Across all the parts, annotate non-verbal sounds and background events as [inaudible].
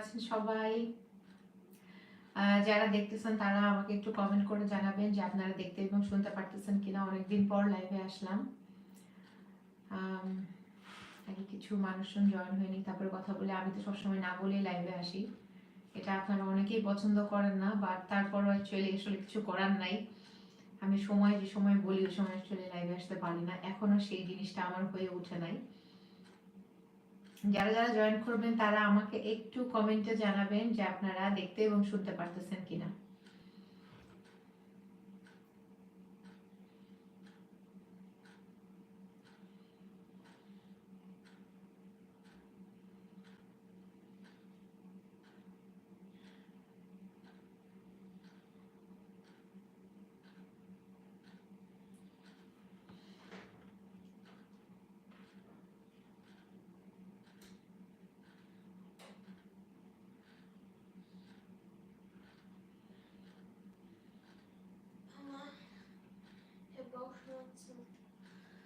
আছেন সবাই। যারা দেখতেছেন তারা আমাকে একটু কমেন্ট করে জানাবেন যে আপনারা দেখতে এবং শুনতে পারতেছেন কিনা। অনেকদিন পর লাইভে আসলাম। আগে কিছু মানুষজন জয়েন হয়নি, তারপরে কথা বলে। আমি তো সবসময় না বলেই লাইভে আসি। এটা আপনারা অনেকেই পছন্দ করেন না বাট তারপরও অ্যাকচুয়ালি আসলে কিছু করার নাই। আমি সময় যে সময় বলি, ওই সময় অ্যাকচুয়ালি লাইভে আসতে পারি না। এখনও সেই জিনিসটা আমার হয়ে ওঠে নাই। যারা যারা জয়েন করবেন তারা আমাকে একটু কমেন্টে জানাবেন যে আপনারা দেখতে এবং শুনতে পারতেছেন কিনা।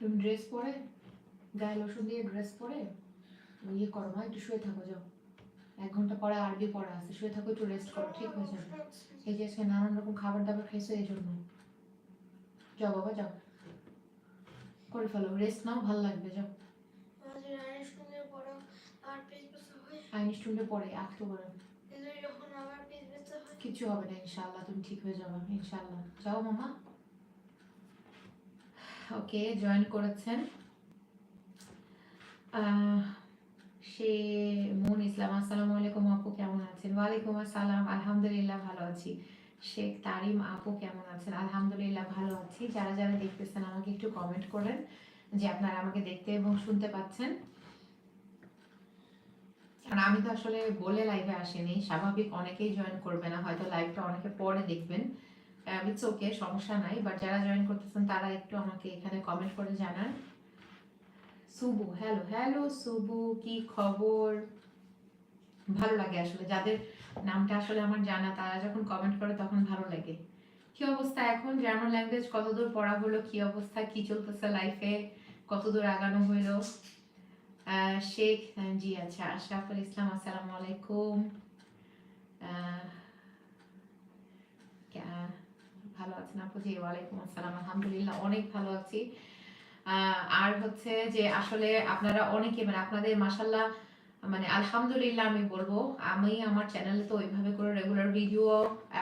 তুমি ড্রেস পরে গায়ে লোশন দিয়ে ড্রেস পরে ইয়ে করো মা একটু শুয়ে থাকো যাও। এক ঘণ্টা পরে আরবি পড়া আছে শুয়ে থাকো একটু রেস্ট করো ঠিক হয়ে যাবে। এই যে আজকে নানান রকম খাবার দাবার খাইছো এই জন্য। যাও বাবা যাও। করে ফেলো রেস্ট নাও ভালো লাগবে যাও। আইন স্টুডেন্টে পরে। আঁকতে পারো কিছু হবে না ইনশাল্লাহ তুমি ঠিক হয়ে যাবে ইনশাল্লাহ যাও মামা। ওকে জয়েন করেছেন। সে মুন ইসলাম, আসসালামু আলাইকুম আপু, কেমন আছেন? ওয়ালাইকুম আসসালাম, আলহামদুলিল্লাহ ভালো আছি। শেখ তারিম আপু, কেমন আছেন? আলহামদুলিল্লাহ ভালো আছি। যারা যারা দেখতেছেন, আমাকে একটু কমেন্ট করেন যে আপনারা আমাকে দেখতে এবং শুনতে পাচ্ছেন। কারণ আমি তো আসলে বলে লাইভে আসিনি, স্বাভাবিক অনেকেই জয়েন করবে না, হয়তো লাইভটা অনেকে পরে দেখবেন। ইটস ওকে সমস্যা নাই বাট যারা জয়েন করতেছেন তারা একটু আমাকে এখানে কমেন্ট করে জানান। সুবু হ্যালো হ্যালো সুবু কি খবর? ভালো লাগে আসলে যাদের নামটা আসলে আমার জানা তারা যখন কমেন্ট করে তখন ভালো লাগে। কি অবস্থা এখন? জার্মান ল্যাঙ্গুয়েজ কতদূর পড়া হলো? কি অবস্থা? কি চলতেছে লাইফে কতদূর আগানো হইল আহ, শেখ জি আচ্ছা আশরাফুল ইসলাম আসসালামু আলাইকুম। কে- ভালো আছেন আপু? জি, ওয়ালাইকুম আসসালাম। আলহামদুলিল্লাহ, অনেক ভালো আছি। আর হচ্ছে যে আসলে আপনারা অনেকে মানে আপনাদের মাসাল্লাহ মানে আলহামদুলিল্লাহ আমি বলব, আমি আমার চ্যানেলে তো ওইভাবে করে রেগুলার ভিডিও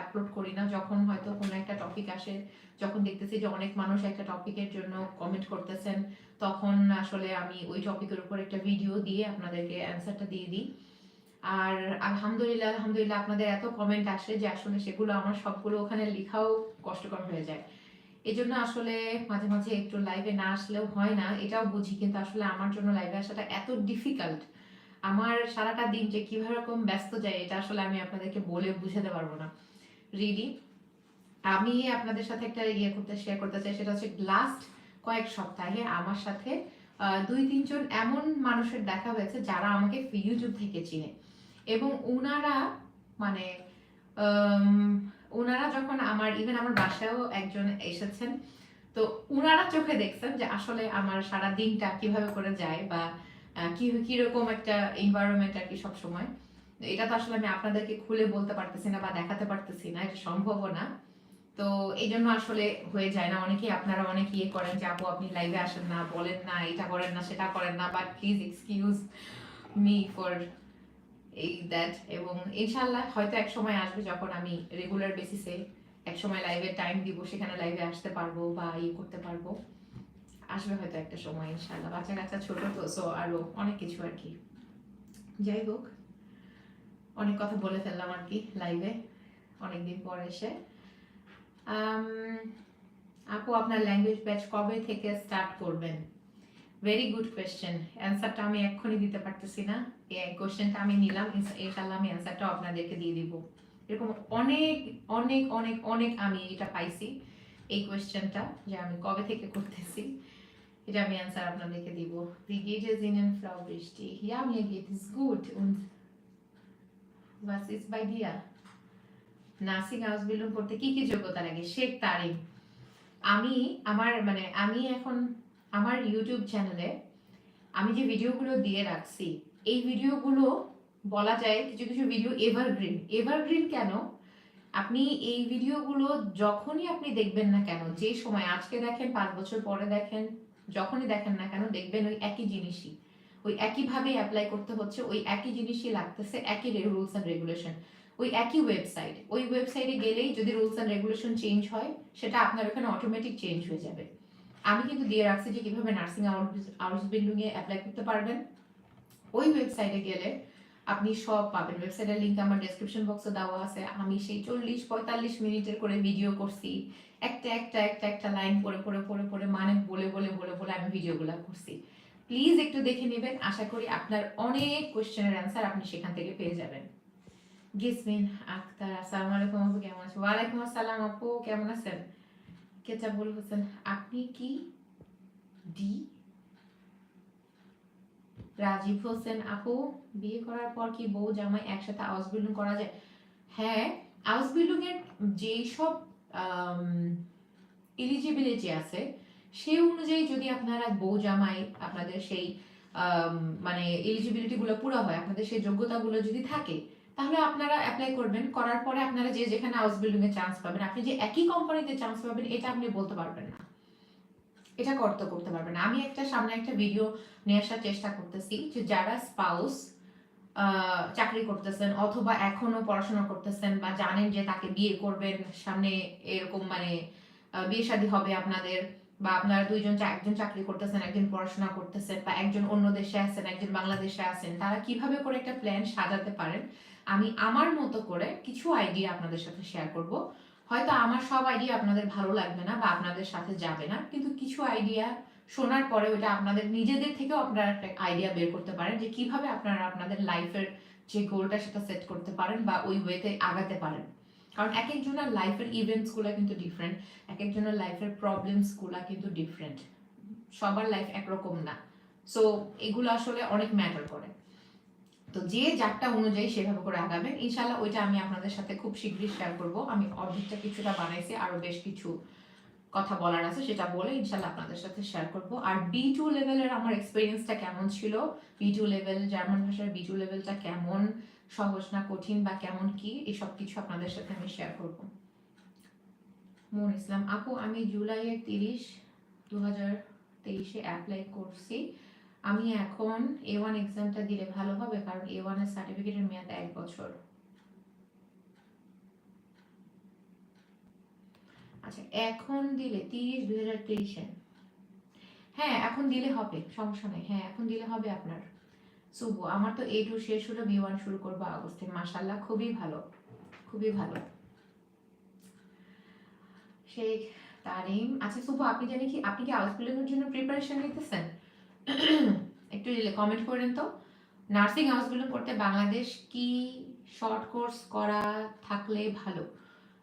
আপলোড করি না। যখন হয়তো কোনো একটা টপিক আসে, যখন দেখতেছি যে অনেক মানুষ একটা টপিকের জন্য কমেন্ট করতেছেন, তখন আসলে আমি ওই টপিকের উপর একটা ভিডিও দিয়ে আপনাদেরকে অ্যান্সারটা দিয়ে দিই। আর আলহামদুলিল্লাহ আলহামদুলিল্লাহ আপনাদের এত কমেন্ট আসে যে আসলে সেগুলো আমার সবগুলো ওখানে লেখাও কষ্টকর হয়ে যায়। এই জন্য আসলে মাঝে মাঝে একটু লাইভে না আসলেও হয় না, এটাও বুঝি। কিন্তু আসলে আমার জন্য লাইভে আসাটা এত ডিফিকাল্ট আমার সারাটা দিন যে কীভাবে রকম ব্যস্ত যায়, এটা আসলে আমি আপনাদেরকে বলে বুঝাতে পারব না। রিলি আমি আপনাদের সাথে একটা ইয়ে করতে শেয়ার করতে চাই, সেটা হচ্ছে লাস্ট কয়েক সপ্তাহে আমার সাথে দুই, তিনজন এমন মানুষের দেখা হয়েছে যারা আমাকে ইউটিউব থেকে চিনে। এবং ওনারা মানে ওনারা যখন আমার ইভেন আমার বাসায়ও একজন এসেছেন, তো ওনারা চোখে দেখছেন যে আসলে আমার সারা দিনটা কীভাবে করে যায় বা কি, কীরকম একটা এনভায়রনমেন্ট আর কি সবসময়। এটা তো আসলে আমি আপনাদেরকে খুলে বলতে পারতেছি না বা দেখাতে পারতেছি না, এটা সম্ভবও না। তো এই জন্য আসলে হয়ে যায় না। অনেকেই আপনারা অনেক ইয়ে করেন যে, আপু, আপনি লাইভে আসেন না, বলেন না, এটা করেন না, সেটা করেন না but please excuse me for এই দ্যাট এবং ইনশাল্লাহ হয়তো এক সময় আসবে যখন আমি রেগুলার বেসিসে এক সময় লাইভে টাইম দিব, সেখানে লাইভে আসতে পারব বা ইয়ে করতে পারব। আসবে হয়তো একটা সময় ইনশাল্লাহ বাচ্চা কাচ্চা ছোট তো সো আরও অনেক কিছু আর কি। যাই হোক, অনেক কথা বলে ফেললাম আর কি লাইভে অনেকদিন পর এসে। আপু, আপনার ল্যাঙ্গুয়েজ ব্যাচ কবে থেকে স্টার্ট করবেন? ভেরি গুড কোয়েশ্চেন অ্যান্সারটা আমি এক্ষুনি দিতে পারতেছি না। এই কোয়েশ্চেনটা আমি নিলাম ইনশাল্লাহ আমি অ্যান্সারটাও আপনাদেরকে দিয়ে দিব এরকম অনেক অনেক অনেক অনেক আমি এটা পাইছি এই কোয়েশ্চেনটা যে আমি কবে থেকে করতেছি এটা আমি অ্যান্সার আপনাদেরকে দিব es Ihnen, Frau Brischi? Ja, mir geht es gut. Und was ist bei dir? Nursing আউসবিলং করতে কি কি যোগ্যতা লাগে শেখ তারিম আমি আমার মানে আমি এখন আমার ইউটিউব চ্যানেলে আমি যে ভিডিওগুলো দিয়ে রাখছি এই ভিডিওগুলো বলা যায় কিছু কিছু ভিডিও এভারগ্রিন এভারগ্রিন কেন? আপনি এই ভিডিওগুলো যখনই আপনি দেখবেন না কেন, যে সময় আজকে দেখেন, পাঁচ বছর পরে দেখেন, যখনই দেখেন না কেন, দেখবেন ওই একই জিনিসই। ওই একইভাবে অ্যাপ্লাই করতে হচ্ছে, ওই একই জিনিসই লাগতেছে, একই রুলস অ্যান্ড রেগুলেশন ওই একই ওয়েবসাইট ওই ওয়েবসাইটে গেলেই যদি রুলস অ্যান্ড রেগুলেশন চেঞ্জ হয়, সেটা আপনার ওখানে অটোমেটিক চেঞ্জ হয়ে যাবে। আমি কিন্তু দিয়ে রাখছি যে কীভাবে নার্সিং আউটস বিল্ডিং এ অ্যাপ্লাই করতে পারবেন। ওয়েবসাইটে গেলে আপনি সব পাবেন। ওয়েবসাইটের লিংক আমার ডেসক্রিপশন বক্সে দেওয়া আছে। আমি সেই চল্লিশ পঁয়তাল্লিশ মিনিটের করে ভিডিও করছি। একটা একটা একটা একটা লাইন পড়ে পড়ে পড়ে পড়ে মানে বলে বলে বলে বলে আমি ভিডিওগুলো করছি। প্লিজ একটু দেখে নেবেন। আশা করি আপনার অনেক কোয়েশ্চেনের অ্যান্সার আপনি সেখান থেকে পেয়ে যাবেন। গিসমিন আক্তার আসসালামু আলাইকুম আপু, কেমন আছেন? ওয়ালাইকুম আসসালাম আপু, কেমন আছেন? কেচাবুল হোসেন, আপনি কি ডি রাজীব হোসেন আপু, বিয়ে করার পর কি বউ জামাই একসাথে হাউস বিল্ডিং করা যায়? হ্যাঁ হাউস বিল্ডিং এর যেই সব এলিজিবিলিটি আছে, সেই অনুযায়ী যদি আপনারা বউ জামাই আপনাদের সেই মানে এলিজিবিলিটি গুলো পুরো হয়, আপনাদের সেই যোগ্যতাগুলো যদি থাকে, তাহলে আপনারা অ্যাপ্লাই করবেন, করার পরে আপনারা যে যেখানে হাউস বিল্ডিং এ চান্স পাবেন, আপনি যে একই কোম্পানিতে চান্স পাবেন, এটা আপনি বলতে পারবেন না। এটা করতে করতে পারবেন আমি একটা সামনে একটা ভিডিও নিয়ে আসার চেষ্টা করতেছি যে যারা স্পাউস চাকরি করতেছেন অথবা এখনও পড়াশোনা করতেছেন বা জানেন যে তাকে বিয়ে করবেন, সামনে এরকম মানে বিয়ে শাদী হবে আপনাদের বা আপনারা দুইজন একজন চাকরি করতেছেন, একজন পড়াশোনা করতেছেন বা একজন অন্য দেশে আছেন, একজন বাংলাদেশে আছেন, তারা কীভাবে করে একটা প্ল্যান সাজাতে পারেন? আমি আমার মতো করে কিছু আইডিয়া আপনাদের সাথে শেয়ার করব। হয়তো আমার সব আইডিয়া আপনাদের ভালো লাগবে না বা আপনাদের সাথে যাবে না, কিন্তু কিছু আইডিয়া শোনার পরে ওটা আপনাদের নিজেদের থেকেও আপনারা একটা আইডিয়া বের করতে পারেন যে কীভাবে আপনারা আপনাদের লাইফের যে গোলটা সেটা সেট করতে পারেন বা ওই ওয়েতে আগাতে পারেন। কারণ এক একজনের লাইফের ইভেন্টসগুলো কিন্তু ডিফারেন্ট এক একজনের লাইফের প্রবলেমসগুলো কিন্তু ডিফারেন্ট সবার লাইফ একরকম না। সো এগুলো আসলে অনেক ম্যাটার করে। তো যে যারটা অনুযায়ী সেভাবে করে আগাবেন। ইনশাল্লাহ ওইটা আমি আপনাদের সাথে খুব শীঘ্রই শেয়ার করব। আমি অর্ধেকটা কিছুটা বানাইছি, আরও বেশ কিছু কথা বলার আছে সেটা বলে ইনশাল্লাহ আপনাদের সাথে শেয়ার করব। আর বি টু লেভেলের আমার এক্সপিরিয়েন্সটা কেমন ছিল? বি টু লেভেল জার্মান ভাষার বি টু লেভেলটা কেমন? সহজ না কঠিন বা কেমন কি? এসব কিছু আপনাদের সাথে আমি শেয়ার করব। মন ইসলাম, আপু, আমি জুলাইয়ের তিরিশ দু হাজার তেইশে অ্যাপ্লাই করছি। আমি এখন এ ওয়ান এক্সামটা দিলে ভালো হবে? কারণ এ ওয়ানের সার্টিফিকেটের মেয়াদ এক বছর। আচ্ছা এখন দিলে তিরিশ দুই হাজার তেইশে হ্যাঁ এখন দিলে হবে, সমস্যা নেই। হ্যাঁ এখন দিলে হবে আপনার। শুভ, আমার তো এ টু শেষ হলো বি ওয়ান শুরু করব আগস্টে। মাসাল্লাহ খুবই ভালো খুবই ভালো। শেখ তারিম আচ্ছা শুভ, আপনি জানেন কি, আপনি কি এর জন্য প্রিপারেশন নিতেছেন? একটু কমেন্ট করেন তো। নার্সিং হাউসগুলো করতে বাংলাদেশ কি শর্ট কোর্স করা থাকলে ভালো?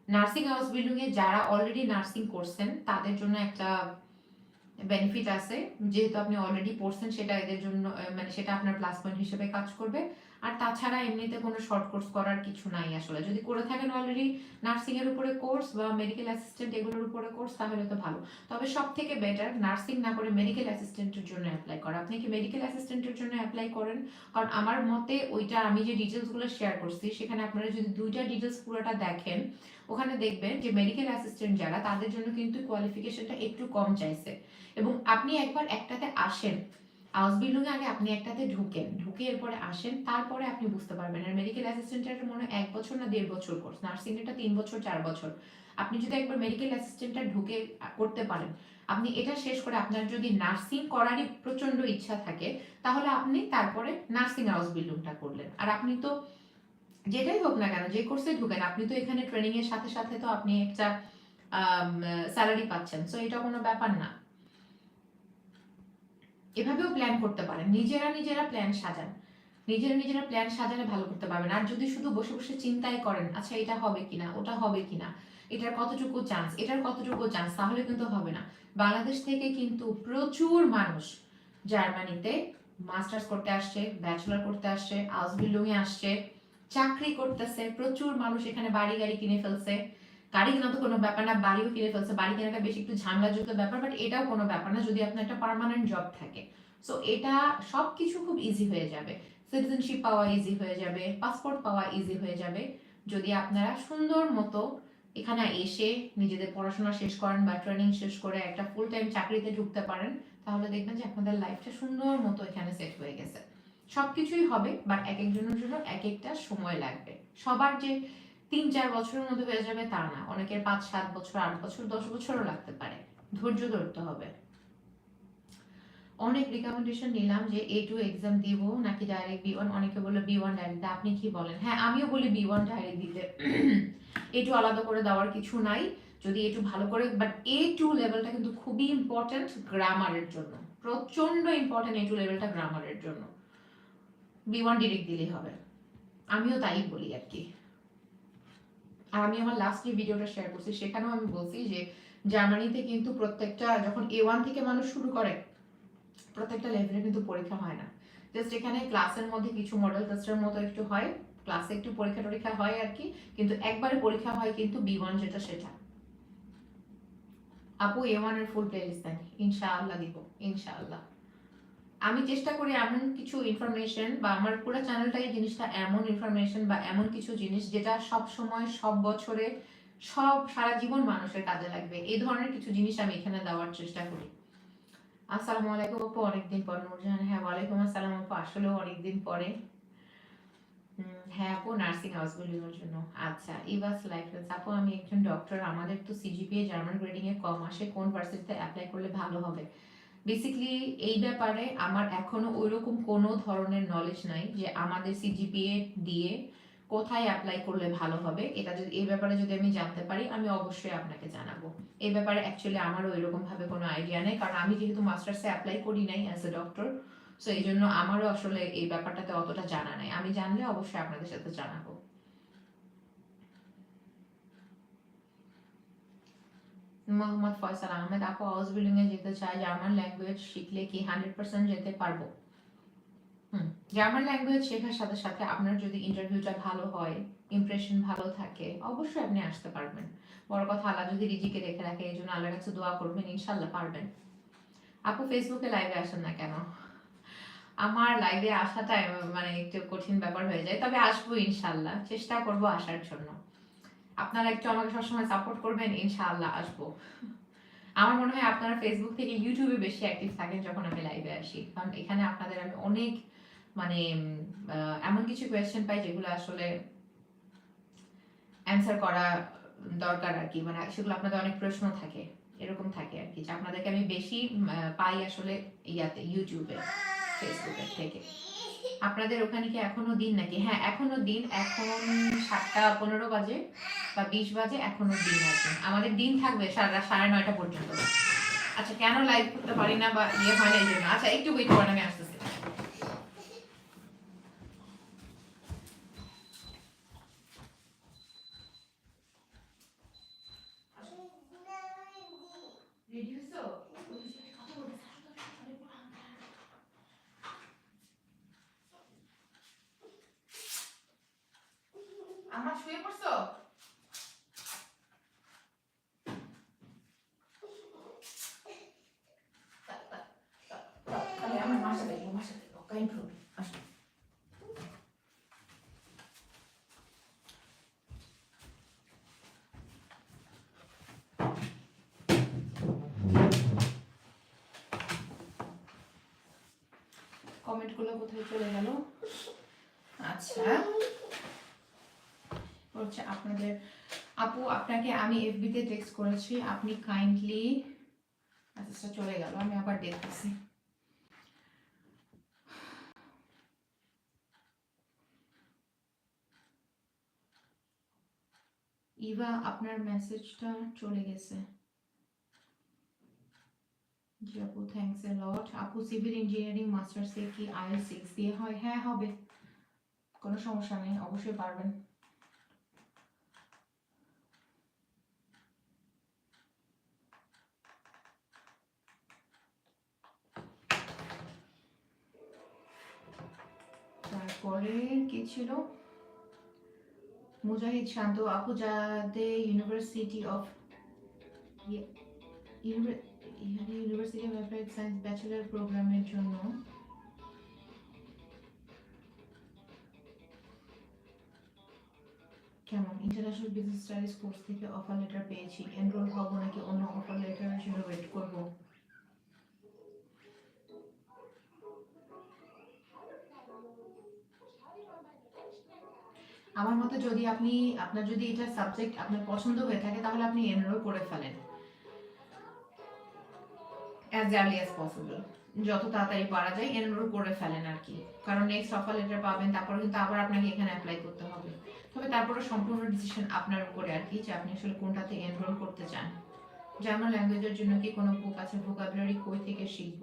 নার্সিং হাউস বিল্ডিং এ যারা অলরেডি নার্সিং করছেন, তাদের জন্য একটা বেনিফিট আছে। যেহেতু আপনি অলরেডি পড়ছেন, সেটা এদের জন্য মানে সেটা আপনার প্লাস পয়েন্ট হিসেবে কাজ করবে। আর তাছাড়া এমনিতে কোনো শর্ট কোর্স করার কিছু নাই আসলে। যদি করে থাকেন অলরেডি নার্সিং এর উপরে কোর্স বা মেডিকেল অ্যাসিস্ট্যান্ট এগুলোর উপরে কোর্স তাহলে তো ভালো। তবে সব থেকে বেটার নার্সিং না করে মেডিকেল অ্যাসিস্ট্যান্টের জন্য অ্যাপ্লাই করা। আপনি কি মেডিকেল অ্যাসিস্ট্যান্টের জন্য অ্যাপ্লাই করেন? কারণ আমার মতে ওইটা আমি যে ডিটেলসগুলো শেয়ার করছি, সেখানে আপনারা যদি দুইটা ডিটেলস পুরোটা দেখেন, ওখানে দেখবেন যে মেডিকেল অ্যাসিস্ট্যান্ট যারা, তাদের জন্য কিন্তু কোয়ালিফিকেশনটা একটু কম চাইছে। এবং আপনি একবার একটাতে আসেন হাউস বিল্ডিং আগে আপনি একটাতে ঢুকেন, ঢুকে এরপরে আসেন, তারপরে আপনি বুঝতে পারবেন। আর মেডিকেল অ্যাসিস্ট্যান্টের মনে এক বছর না দেড় বছর কোর্স নার্সিং এটা তিন বছর, চার বছর। আপনি যদি একবার মেডিকেল অ্যাসিস্ট্যান্টটা ঢুকে করতে পারেন, আপনি এটা শেষ করে আপনার যদি নার্সিং করারই প্রচণ্ড ইচ্ছা থাকে, তাহলে আপনি তারপরে নার্সিং হাউস বিল্ডিংটা করলেন। আর আপনি তো যেটাই হোক না কেন, যে কোর্সে ঢুকেন, আপনি তো এখানে ট্রেনিং এর সাথে সাথে তো আপনি একটা স্যালারি পাচ্ছেন। সো এটা কোনো ব্যাপার না। এভাবেও প্ল্যান করতে পারেন। নিজেরা নিজেরা প্ল্যান সাজান। নিজেরা নিজেরা প্ল্যান সাজালে ভালো করতে পারবেন। আর যদি শুধু বসে বসে চিন্তাই করেন আচ্ছা এটা হবে কিনা, ওটা হবে কিনা, এটার কতটুকু চান্স এটার কতটুকু চান্স তাহলে কিন্তু হবে না। বাংলাদেশ থেকে কিন্তু প্রচুর মানুষ জার্মানিতে মাস্টার্স করতে আসছে, ব্যাচেলর করতে আসছে হাউস বিল্ডিং এ আসছে, চাকরি করতেছে, প্রচুর মানুষ এখানে বাড়ি গাড়ি কিনে ফেলছে। গাড়ি কেনা তো কোনো ব্যাপার না, বাড়িও কিনে ফেলছে। বাড়ি কেনাটা বেশি একটু ঝামেলাযুক্ত ব্যাপার বাট এটাও কোনো ব্যাপার না। যদি আপনার একটা পার্মানেন্ট জব থাকে। সো এটা সব কিছু খুব ইজি হয়ে যাবে। সিটিজেনশিপ পাওয়া ইজি হয়ে যাবে। পাসপোর্ট পাওয়া ইজি হয়ে যাবে। যদি আপনারা সুন্দর মতো এখানে এসে নিজেদের পড়াশোনা শেষ করেন বা ট্রেনিং শেষ করে একটা ফুল টাইম চাকরিতে ঢুকতে পারেন, তাহলে দেখবেন যে আপনাদের লাইফটা সুন্দর মতো এখানে সেট হয়ে গেছে। সবকিছুই হবে বাট এক একজনের জন্য এক একটা সময় লাগবে। সবার যে তিন চার বছরের মধ্যে হয়ে যাবে তা না। অনেকের পাঁচ সাত বছর, আট বছর, দশ বছরও লাগতে পারে। ধৈর্য ধরতে হবে। অনেক রিকমেন্ডেশন নিলাম যে এ টু এক্সাম দিব নাকি ডাইরেক্ট বি ওয়ান অনেকে বলে বি ওয়ান ডাইরেক্ট আপনি কি বলেন? হ্যাঁ আমিও বলি বি ওয়ান ডাইরেক্ট দিতে। [clears throat] এ টু আলাদা করে দেওয়ার কিছু নাই। যদি এ টু ভালো করে বাট এ টু লেভেলটা কিন্তু খুবই ইম্পর্টেন্ট গ্রামারের জন্য। প্রচণ্ড ইম্পর্টেন্ট এ টু লেভেলটা গ্রামারের জন্য। বি ওয়ান ডিরেক্ট দিলেই হবে। আমিও তাই বলি আর কি। আর আমি আমার লাস্ট যে ভিডিওটা শেয়ার করছি, সেখানেও আমি বলছি যে জার্মানিতে কিন্তু প্রত্যেকটা, যখন এ ওয়ান থেকে মানুষ শুরু করে, প্রত্যেকটা লেভেলে কিন্তু পরীক্ষা হয় না। জাস্ট এখানে ক্লাসের মধ্যে কিছু মডেল টেস্টের মতো একটু হয় ক্লাসে একটু পরীক্ষা টরীক্ষা হয় আর কি, কিন্তু একবারে পরীক্ষা হয় কিন্তু বি ওয়ান যেটা সেটা। আপু এ ওয়ানের ফুল প্লে লিস্ট দেন ইনশাআল্লাহ দিব, ইনশাআল্লাহ। আমি চেষ্টা করি এমন কিছু ইনফরমেশন বা আমার পুরো চ্যানেলটাই জিনিসটা এমন ইনফরমেশন বা এমন কিছু জিনিস যেটা সব সময়, সব বছরে, সব সারা জীবন মানুষের কাজে লাগবে। এই ধরনের কিছু জিনিস আমি এখানে দেওয়ার চেষ্টা করি। আসসালামু আলাইকুম আপু, অনেকদিন পর নূরজাহান হ্যাঁ ওয়ালাইকুম আসসালাম আপু, আসলেও অনেকদিন পরে। হ্যাঁ আপু নার্সিং হাউস বিল্ডিংয়ের জন্য। আচ্ছা ইভাস লাইফেন্স আপু, আমি একজন ডক্টর আমাদের তো সিজিপিএ জার্মান গ্রেডিং এ কম আসে কোন ভার্সিটিতে অ্যাপ্লাই করলে ভালো হবে? বেসিক্যালি এই ব্যাপারে আমার এখনও ওইরকম কোনো ধরনের নলেজ নাই যে আমাদের সিজিপিএ দিয়ে কোথায় অ্যাপ্লাই করলে ভালো হবে। এটা যদি, এই ব্যাপারে যদি আমি জানতে পারি, আমি অবশ্যই আপনাকে জানাব। এই ব্যাপারে অ্যাকচুয়ালি আমারও এরকম ভাবে কোনো আইডিয়া নেই, কারণ আমি যেহেতু মাস্টার্সে অ্যাপ্লাই করি নাই অ্যাজ এ ডক্টর সো এই জন্য আমারও আসলে এই ব্যাপারটাতে অতটা জানা নাই। আমি জানলে অবশ্যই আপনাদের সাথে জানাব। মোহাম্মদ ফয়সাল আহমেদ আপু হাউস এ যেতে চাই জার্মান ল্যাঙ্গুয়েজ শিখলে কি হান্ড্রেড পার্সেন্ট যেতে পারব হুম জার্মান ল্যাঙ্গুয়েজ শেখার সাথে সাথে আপনার যদি ইন্টারভিউটা ভালো হয় ইমপ্রেশন ভালো থাকে অবশ্যই আপনি আসতে পারবেন বড় কথা আল্লাহ যদি রিজিকে রেখে রাখে এই জন্য আল্লাহর কাছে দোয়া করবেন ইনশাল্লাহ পারবেন আপু ফেসবুকে লাইভে আসেন না কেন আমার লাইভে আসাটা মানে একটু কঠিন ব্যাপার হয়ে যায়, তবে আসব ইনশাল্লাহ চেষ্টা করব আসার জন্য। আপনারা একটু আমাকে সবসময় সাপোর্ট করবেন, ইনশাআল্লাহ আসব। আমার মনে হয় আপনারা ফেসবুক থেকে ইউটিউবে বেশি অ্যাক্টিভ থাকেন যখন আমি লাইভে আসি। কারণ এখানে আপনাদের আমি অনেক মানে এমন কিছু কোয়েশ্চেন পাই যেগুলো আসলে অ্যান্সার করা দরকার আর কি। মানে সেগুলো আপনাদের অনেক প্রশ্ন থাকে, এরকম থাকে আর কি, যে আপনাদেরকে আমি বেশি পাই আসলে ইয়াতে ইউটিউবে ফেসবুকে থেকে আপনাদের ওখানে কি এখনও দিন নাকি? হ্যাঁ এখনও দিন, এখন সাতটা পনেরো বাজে বা বিশ বাজে, এখনও দিন আছে। আমাদের দিন থাকবে সারা সাড়ে নয়টা পর্যন্ত। আচ্ছা কেন লাইভ করতে পারি না বা ইয়ে হয় না এই জন্য? আচ্ছা একটু ওয়েট করেন, আমি আসতেছি রেডি হইছো আমার শুয়ে পড়ছো তাহলে আমার মার সাথে যাব, মার সাথে যাব, কাইন্ড করবে আসো কমেন্টগুলো কোথায় চলে গেল? আচ্ছা। হচ্ছে আপনাদের, আপু, আপনাকে আমি এফবিতে টেক্সট করেছি। আপনি কাইন্ডলি মেসেজটা চলে গেল, আমি আবার দেখতেছি। ইভা, আপনার মেসেজটা চলে গেছে। জি আপু থ্যাংকস এ লট আপু সিভিল ইঞ্জিনিয়ারিং মাস্টার্সে কি দিয়ে হয়? হ্যাঁ হবে। কোনো সমস্যা নেই, অবশ্যই পারবেন। তারপরে কি ছিল? মুজাহিদ শান্ত, আপু যাদে ইউনিভার্সিটি অফ এখানে university of applied science bachelor প্রোগ্রামের জন্য কেমন? ইন্টারন্যাশনাল বিজনেস স্টাডিজ কোর্স থেকে অফার লেটার পেয়েছি। এনরোল হব নাকি অন্য অফার লেটার জন্য ওয়েট করব? আমার মতে যদি আপনি, আপনার যদি এটা সাবজেক্ট আপনার পছন্দ হয়ে থাকে, তাহলে আপনি এনরোল করে ফেলেন। অ্যাজ আর্লি অ্যাজ পসিবল যত তাড়াতাড়ি পারা যায় এনরোল করে ফেলেন আর কি। কারণ নেক্সট অফার লেটার পাবেন, তারপরে কিন্তু আবার আপনাকে এখানে অ্যাপ্লাই করতে হবে। তবে তারপরে সম্পূর্ণ ডিসিশন আপনার উপরে আর কি, যে আপনি আসলে কোনটাতে এনরোল করতে চান। জার্মান ল্যাঙ্গুয়েজের জন্য কি কোনো বুক আছে? ভোকাবুলারি কই থেকে শিখব?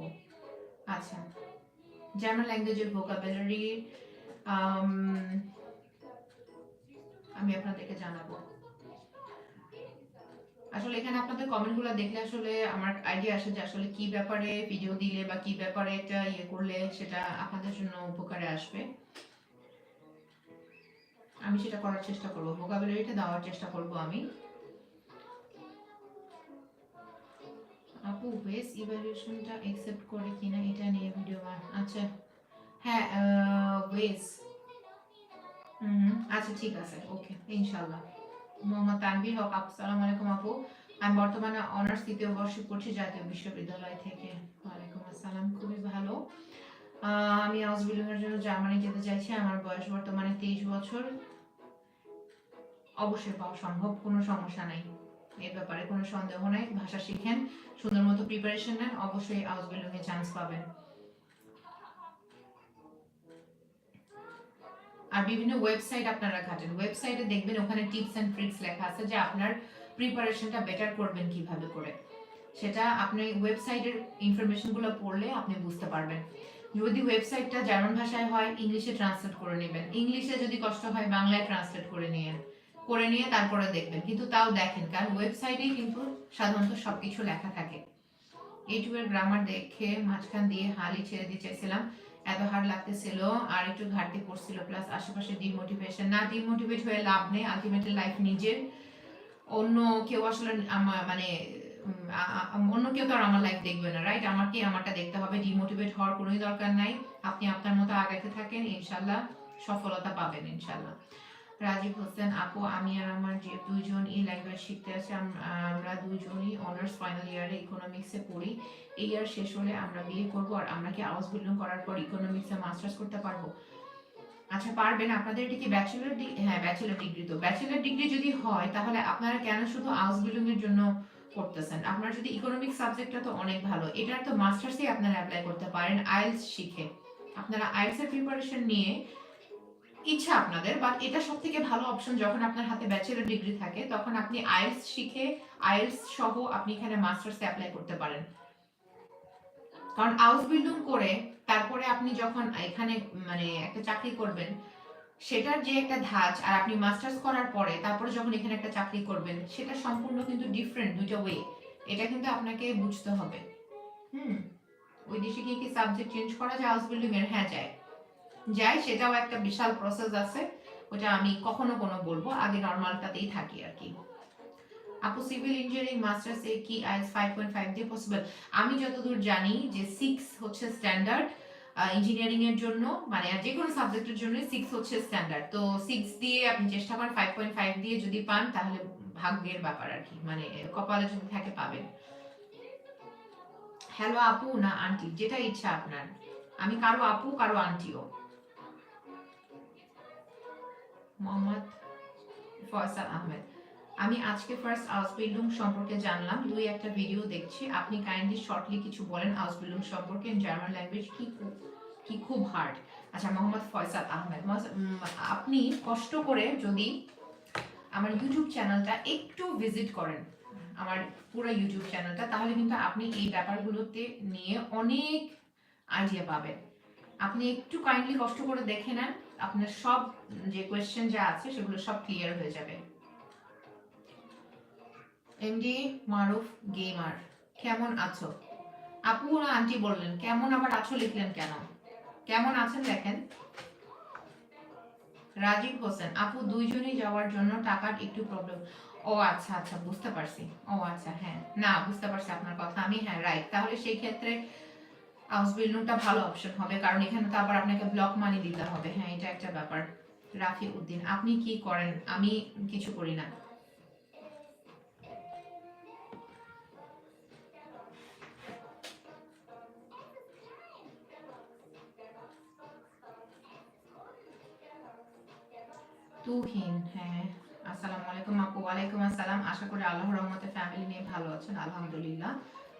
আচ্ছা। জার্মান ল্যাঙ্গুয়েজের ভোকাবুলারি আমি আপনাদেরকে জানাব। আসলে এখানে আপনাদের কমেন্টগুলো দেখলে আসলে আমার আইডিয়া আসে যে আসলে কি ব্যাপারে ভিডিও দিলে বা কি ব্যাপারে একটা ইয়ে করলে সেটা আপনাদের জন্য উপকারে আসবে। আমি সেটা করার চেষ্টা করব। ভোকাবুলারিটা দেওয়ার চেষ্টা করব আমি। আপু ওয়েস ইভ্যালুয়েশনটা অ্যাকসেপ্ট করে কিনা এটা নিয়ে ভিডিও বান আচ্ছা। হ্যাঁ ওয়েস হুম আচ্ছা ঠিক আছে। ওকে ইনশাআল্লাহ। মোহাম্মদ তানভীর হক আসসালামু আলাইকুম আপু। আমি বর্তমানে অনার্স তৃতীয় বর্ষে পড়ছি জাতীয় বিশ্ববিদ্যালয় থেকে। ওয়ালাইকুম আসসালাম, খুবই ভালো। আমি আউসবিল্ডিংয়ের জন্য জার্মানি যেতে চাইছি। আমার বয়স বর্তমানে তেইশ বছর। অবশ্যই পাওয়া সম্ভব, কোনো সমস্যা নাই। এ ব্যাপারে কোনো সন্দেহ নাই। ভাষা শিখেন, সুন্দর মতো প্রিপারেশন নেন, অবশ্যই আউসবিল্ডিংয়ে চান্স পাবেন। আর বিভিন্ন ওয়েবসাইট আপনারা ঘাটেন। ওয়েবসাইটে দেখবেন ওখানে টিপস অ্যান্ড ট্রিক্স লেখা আছে যে আপনার প্রিপারেশনটা বেটার করবেন কীভাবে করে। সেটা আপনি ওয়েবসাইটের ইনফরমেশনগুলো পড়লে আপনি বুঝতে পারবেন। যদি ওয়েবসাইটটা জার্মান ভাষায় হয়, ইংলিশে ট্রান্সলেট করে নেবেন। ইংলিশে যদি কষ্ট হয়, বাংলায় ট্রান্সলেট করে নিয়েন করে নিয়ে তারপরে দেখবেন। কিন্তু তাও দেখেন, কারণ ওয়েবসাইটেই কিন্তু সাধারণত সবকিছু লেখা থাকে। ইউটিউবের গ্রামার দেখে মাঝখান দিয়ে হালই ছেড়ে দিয়ে চাইছিলাম। এত হার্ড লাগতেছিল, আর একটু ঘাটতি পড়ছিল প্লাস আশেপাশে ডিমোটিভেশন না ডিমোটিভেট হয়ে লাভ নেই আলটিমেটলি লাইফ নিজের। অন্য কেউ আসলে আমার মানে অন্য কেউ তো আর আমার লাইফ দেখবে না রাইট আমাকে আমারটা দেখতে হবে ডিমোটিভেট হওয়ার কোনোই দরকার নাই। আপনি আপনার মতো আগাইতে থাকেন, ইনশাল্লাহ সফলতা পাবেন, ইনশাল্লাহ। রাজীব হোসেন, আপু, আমি আর আমার যে দুইজন এই ল্যাঙ্গুয়েজ শিখতে আম- আমরা দুইজনই অনার্স ফাইনাল ইয়ারে ইকোনমিক্সে পড়ি। এই ইয়ার শেষ হলে আমরা বিয়ে করব আর আমরা কি আউস বিল্ডিং করার পর ইকোনমিক্সে মাস্টার্স করতে পারব? আচ্ছা পারবেন। আপনাদের এটা কি ব্যাচেলর হ্যাঁ ব্যাচেলার ডিগ্রি তো। ব্যাচেলর ডিগ্রি যদি হয়, তাহলে আপনারা কেন শুধু আউস বিল্ডিং এর জন্য করতেছেন? আপনার যদি ইকোনমিক সাবজেক্টটা তো অনেক ভালো, এটার তো মাস্টার্সে আপনারা অ্যাপ্লাই করতে পারেন আইএলস শিখে। আপনারা আইএলস এর প্রিপারেশন নিয়ে ইচ্ছা আপনাদের বাট এটা সব থেকে ভালো অপশন যখন আপনার হাতে ব্যাচেলর ডিগ্রি থাকে, তখন আপনি আইএলস শিখে আইএলস সহ আপনি এখানে মাস্টার্সে অ্যাপ্লাই করতে পারেন। কারণ আউস বিল্ডিং করে তারপরে আপনি যখন এখানে মানে একটা চাকরি করবেন, সেটার যে একটা ধাঁচ আর আপনি মাস্টার্স করার পরে তারপরে যখন এখানে একটা চাকরি করবেন, সেটা সম্পূর্ণ কিন্তু ডিফারেন্ট দুইটা ওয়ে এটা কিন্তু আপনাকে বুঝতে হবে। হুম? ওই দেশে কি কি সাবজেক্ট চেঞ্জ করা যায় হাউস বিল্ডিং এর? হ্যাঁ যায়। যায় সেটাও একটা বিশাল প্রসেস আছে, ওটা আমি কখনো কোনো বলব, আগে নর্মালটাতেই থাকি আর কি। আপু সিভিল ইঞ্জিনিয়ারিং মাস্টার্স এ কি আইএস ফাইভ পয়েন্ট ফাইভ দিয়ে পসিবল আমি যতদূর জানি যে সিক্স হচ্ছে স্ট্যান্ডার্ড ইঞ্জিনিয়ারিং এর জন্য মানে যে কোনো সাবজেক্টের জন্য সিক্স হচ্ছে স্ট্যান্ডার্ড তো সিক্স দিয়ে আপনি চেষ্টা করেন ফাইভ পয়েন্ট ফাইভ দিয়ে যদি পান, তাহলে ভাগ্যের ব্যাপার আর কি মানে কপালে যদি থাকে পাবেন। হ্যালো আপু না আন্টি যেটা ইচ্ছা আপনার। আমি কারও আপু, কারও আন্টিও মোহাম্মদ ফয়সাল আহমেদ। আমি আজকে ফার্স্ট আউস বিল্ডিং সম্পর্কে জানলাম। দুই একটা ভিডিও দেখছি। আপনি কাইন্ডলি শর্টলি কিছু বলেন আউসবিল্ডুং সম্পর্কে জার্মান ল্যাঙ্গুয়েজ কি কি খুব হার্ড আচ্ছা মোহাম্মদ ফয়সাল আহমেদ। আপনি কষ্ট করে যদি আমার ইউটিউব চ্যানেলটা একটু ভিজিট করেন, আমার পুরো ইউটিউব চ্যানেলটা তাহলে কিন্তু আপনি এই ব্যাপারগুলোতে নিয়ে অনেক আইডিয়া পাবেন। আপনি একটু কাইন্ডলি কষ্ট করে দেখে নেন, আপনার সব যে কোয়েশ্চেন যা আছে সেগুলো সব ক্লিয়ার হয়ে যাবে। এমডি মারুফ গেমার কেমন আছো? আপু না আন্টি বললেন, কেমন আবার আছো? লিখলেন কেন? কেমন আছেন দেখেন। রাজীব হোসেন, আপু, দুইজনেই যাওয়ার জন্য টাকার একটু প্রবলেম ও আচ্ছা আচ্ছা বুঝতে পারছি। ও আচ্ছা হ্যাঁ। না, বুঝতে পারছি আপনার কথা। আমি হ্যাঁ রাইট তাহলে সেই ক্ষেত্রে হাউস বিল্ডিংটা ভালো অপশন হবে, কারণ এখানে তো আবার আপনাকে ব্লক মানি দিতে হবে। হ্যাঁ এটা একটা ব্যাপার। রাফি উদ্দিন আপনি কি করেন? আমি কিছু করি না। তুহিন হ্যাঁ আসসালামু আলাইকুম আপু। ওয়ালাইকুম আসসালাম। আশা করি আল্লাহর রহমতে ফ্যামিলি নিয়ে ভালো আছেন, আলহামদুলিল্লাহ।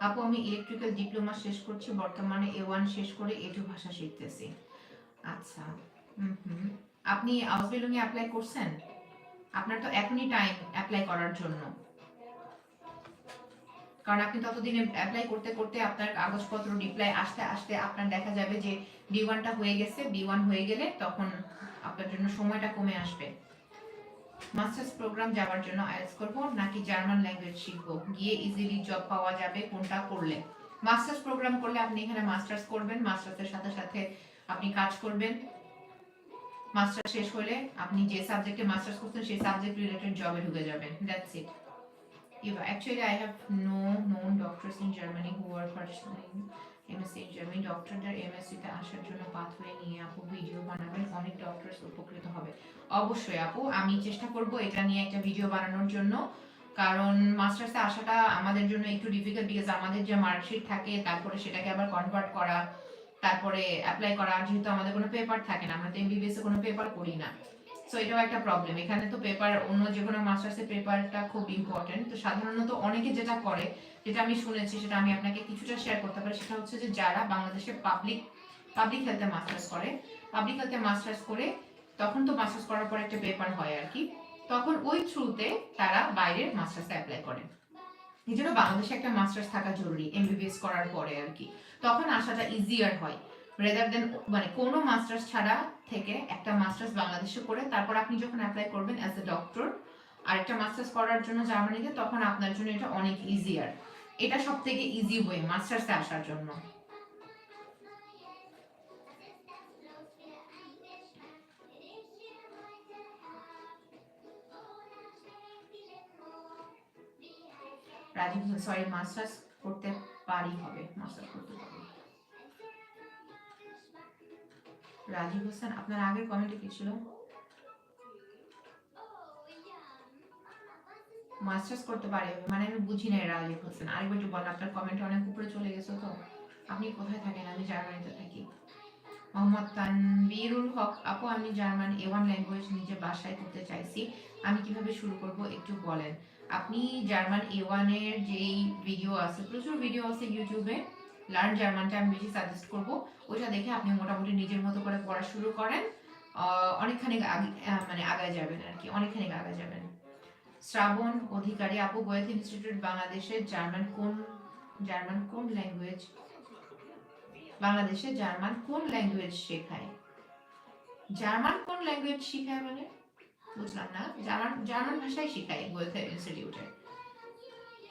আপু, আমি ইলেকট্রিক্যাল ডিপ্লোমা শেষ করছি, বর্তমানে এ ওয়ান শেষ করে এ টু ভাষা শিখতেছি। আচ্ছা হুম আপনি আউসবিলুমে অ্যাপ্লাই করছেন? আপনার তো এখনই টাইম অ্যাপ্লাই করার জন্য। কারণ আপনি ততদিনে অ্যাপ্লাই করতে করতে আপনার কাগজপত্র রিপ্লাই আসতে আসতে আপনার দেখা যাবে যে বি ওয়ানটা হয়ে গেছে বি ওয়ান হয়ে গেলে তখন আপনার জন্য সময়টা কমে আসবে। মাস্টার্স প্রোগ্রাম যাওয়ার জন্য আইএলটিএস করব, নাকি জার্মান ল্যাঙ্গুয়েজ শিখব? গিয়ে ইজিলি জব পাওয়া যাবে কোনটা করলে? মাস্টার্স প্রোগ্রাম করলে আপনি এখানে মাস্টার্স করবেন, মাস্টার্সের সাথে সাথে আপনি কাজ করবেন। মাস্টার শেষ হলে আপনি যে সাবজেক্টে মাস্টার্স করছেন, সেই সাবজেক্ট রিলেটেড জবে ঢুকে যাবেন। That's it If, actually, I have no known doctors in Germany who are pursuing MSc in ডক্টরদের এমএসসি তে আসার জন্য পাথওয়ে নিয়ে আপু ভিডিও বানাবেন, অনেক ডক্টরস উপকৃত হবে। অবশ্যই আপু, আমি চেষ্টা করব এটা নিয়ে একটা ভিডিও বানানোর জন্য। কারণ মাস্টার্সে আসাটা আমাদের জন্য একটু ডিফিকাল্ট বিকজ আমাদের যে মার্কশিট থাকে, তারপরে সেটাকে আবার কনভার্ট করা, তারপরে অ্যাপ্লাই করা, যেহেতু আমাদের কোনো পেপার থাকে না, আমরা তো এমবিবিএস কোনো পেপার করি না। সো এটাও একটা প্রবলেম এখানে তো পেপার অন্য যে কোনো মাস্টার্সের পেপারটা খুব ইম্পর্টেন্ট তো সাধারণত অনেকে যেটা করে, যেটা আমি শুনেছি, সেটা আমি আপনাকে কিছুটা শেয়ার করতে পারি, সেটা হচ্ছে যে যারা বাংলাদেশে পাবলিক পাবলিক হেলথে মাস্টার্স করে পাবলিক হেলথে মাস্টার্স করে, তখন তো মাস্টার্স করার পর একটা পেপার হয় আর কি, তখন ওই থ্রুতে তারা বাইরের মাস্টার্সে অ্যাপ্লাই করে। এই জন্য বাংলাদেশে একটা মাস্টার্স থাকা জরুরি এমবিবিএস করার পরে আর কি। তখন আসাটা ইজিয়ার হয়। রেদার দেন মানে কোনো মাস্টার্স ছাড়া থেকে একটা মাস্টার্স বাংলাদেশে করে তারপর আপনি যখন অ্যাপ্লাই করবেন অ্যাজ এ ডক্টর আরেকটা মাস্টার্স করার জন্য জার্মানিতে, তখন আপনার জন্য এটা অনেক ইজিয়ার এটা সব থেকে ইজি ওয়ে মাস্টার্সে আসার জন্য। রাজীব সরি মাস্টার্স করতে পারি হবে মাস্টার্স করতে পারি। রাজীব হোসেন, আপনার আগের কমেন্টে কি ছিল? মাস্টার্স করতে পারে মানে আমি বুঝি না রাজীব হোসেন। আরেকবার একটু বলেন, আপনার কমেন্ট অনেক উপরে চলে গেছে তো। আপনি কোথায় থাকেন? আমি জার্মানিতে থাকি। মোহাম্মদ তানবিরুল হক, আপু, আমি জার্মান এ ওয়ান ল্যাঙ্গুয়েজ নিজে বাসায় করতে চাইছি। আমি কীভাবে শুরু করব একটু বলেন। আপনি জার্মান এ ওয়ানের যেই ভিডিও আছে, প্রচুর ভিডিও আছে ইউটিউবে লার্ন জার্মানটা আমি বেশি সাজেস্ট করব। ওইটা দেখে আপনি মোটামুটি নিজের মতো করে পড়া শুরু করেন। অনেকখানি মানে আগায় যাবেন আর কি, অনেকখানি আগায় যাবেন। শ্রাবণ অধিকারী, আপু গোয়েথ ইনস্টিটিউট বাংলাদেশের জার্মান কোন জার্মান কোন ল্যাঙ্গুয়েজ বাংলাদেশে জার্মান কোন ল্যাঙ্গুয়েজ শেখায়? জার্মান কোন ল্যাঙ্গুয়েজ শেখায় মানে? বুঝলাম না। জার্মান জার্মান ভাষাই শেখায় গোয়েথ ইনস্টিটিউটে।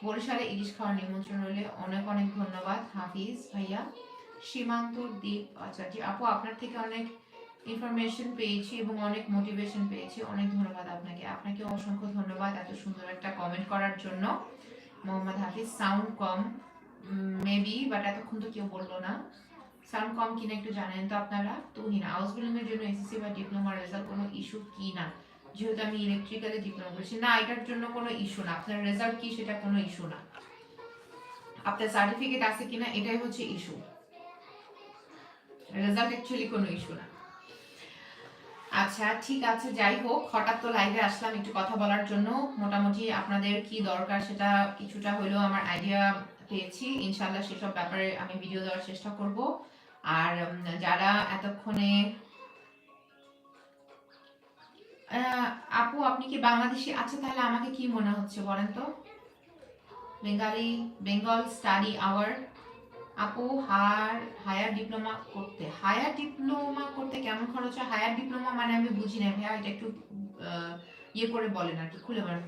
বরিশালে ইলিশ খাওয়ার নিমন্ত্রণ হলে অনেক অনেক ধন্যবাদ, হাফিজ ভাইয়া। সীমান্ত দ্বীপ আচার্য। আপু, আপনার থেকে অনেক ইনফরমেশন পেয়েছি এবং অনেক মোটিভেশন পেয়েছি। অনেক ধন্যবাদ আপনাকে। আপনাকে অসংখ্য ধন্যবাদ এত সুন্দর একটা কমেন্ট করার জন্য। মোহাম্মদ হাফিজ সাউন্ড কম মেবি বাট এতক্ষণ তো কেউ বলল না। সাউন্ড কম কিনা একটু জানেন তো আপনারা? তুহিন হাউস বিল্ডিং এর জন্য এসএসসি বা ডিপ্লোমার রেজাল্ট কোনো ইস্যু কি না? যেহেতু আমি ইলেকট্রিক্যালে ডিপ্লোমা করেছি, না, এটার জন্য কোনো ইস্যু না। আপনার রেজাল্ট কি সেটা কোনো ইস্যু না। আপনার সার্টিফিকেট আছে কিনা, এটাই হচ্ছে ইস্যু রেজাল্ট অ্যাকচুয়ালি কোনো ইস্যু না। আচ্ছা ঠিক আছে, যাই হোক, হঠাৎ তো লাইভে আসলাম একটু কথা বলার জন্য। মোটামুটি আপনাদের কি দরকার সেটা কিছুটা হলেও আমার আইডিয়া পেয়েছি। ইনশাল্লাহ সেসব ব্যাপারে আমি ভিডিও দেওয়ার চেষ্টা করব। আর যারা এতক্ষণে আপু, আপনি কি বাংলাদেশি আচ্ছা তাহলে আমাকে কি মনে হচ্ছে বলেন তো? বেঙ্গালি বেঙ্গল স্টাডি আওয়ার আপু হায়ার হায়ার ডিপ্লোমা করতে। হায়ার ডিপ্লোমা করতে কেমন খরচ হয়? হায়ার ডিপ্লোমা মানে আমি বুঝি না। ভাইয়া, এটা একটু ইয়ে করে বলেন আর কি, খুলে বলেন।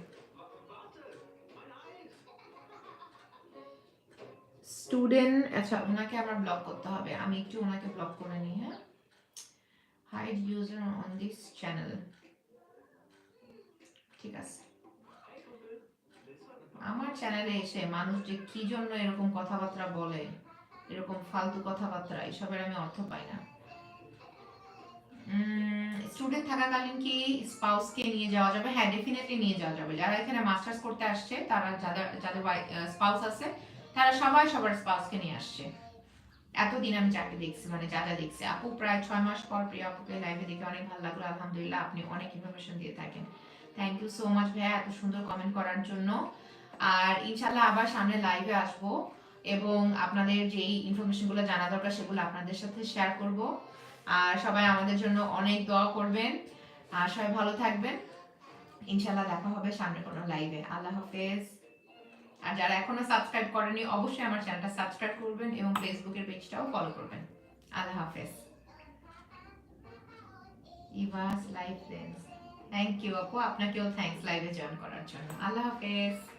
স্টুডেন্ট আচ্ছা ওনাকে আমার ব্লক করতে হবে। আমি একটু ওনাকে ব্লক করে নিই হ্যাঁ? Hide user on this channel ঠিক আছে। আমার চ্যানেলে এসে মানুষ যে কি জন্য এরকম কথাবার্তা বলে, এরকম ফালতু কথাবার্তা, এসবের আমি অর্থ পাই না। স্টুডেন্ট থাকাকালীন কি স্পাউসকে নিয়ে যাওয়া যাবে? হ্যাঁ ডেফিনেটলি নিয়ে যাওয়া যাবে। যারা এখানে মাস্টার্স করতে আসছে, তারা যাদের যাদের স্পাউস আছে, তারা সবাই সবার স্পাউসকে নিয়ে আসছে। এতদিন আমি যাকে দেখছি মানে যা যা দেখছি। আপু প্রায় ছয় মাস পর প্রিয় আপুকে লাইভে দেখে অনেক ভালো লাগল। আলহামদুলিল্লাহ, আপনি অনেক ইনফরমেশন দিয়ে থাকেন। থ্যাংক ইউ সো মাচ ভাইয়া এত সুন্দর কমেন্ট করার জন্য। আর ইনশাল্লাহ আবার সামনে লাইভে আসব এবং আপনাদের যেই ইনফরমেশনগুলো জানা দরকার সেগুলো আপনাদের সাথে শেয়ার করব। আর সবাই আমাদের জন্য অনেক দোয়া করবেন। আর সবাই ভালো থাকবেন। ইনশাল্লাহ দেখা হবে সামনে কোনো লাইভে আল্লাহ হাফেজ। আর যারা এখনও সাবস্ক্রাইব করেনি, অবশ্যই আমার চ্যানেলটা সাবস্ক্রাইব করবেন এবং ফেসবুকের পেজটাও ফলো করবেন। আল্লাহ হাফেজ। ইভাস লাইভ ফ্রেন্ডস থ্যাংক ইউ আপু আপনাকেও থ্যাঙ্কস লাইভে জয়েন করার জন্য। আল্লাহ হাফেজ।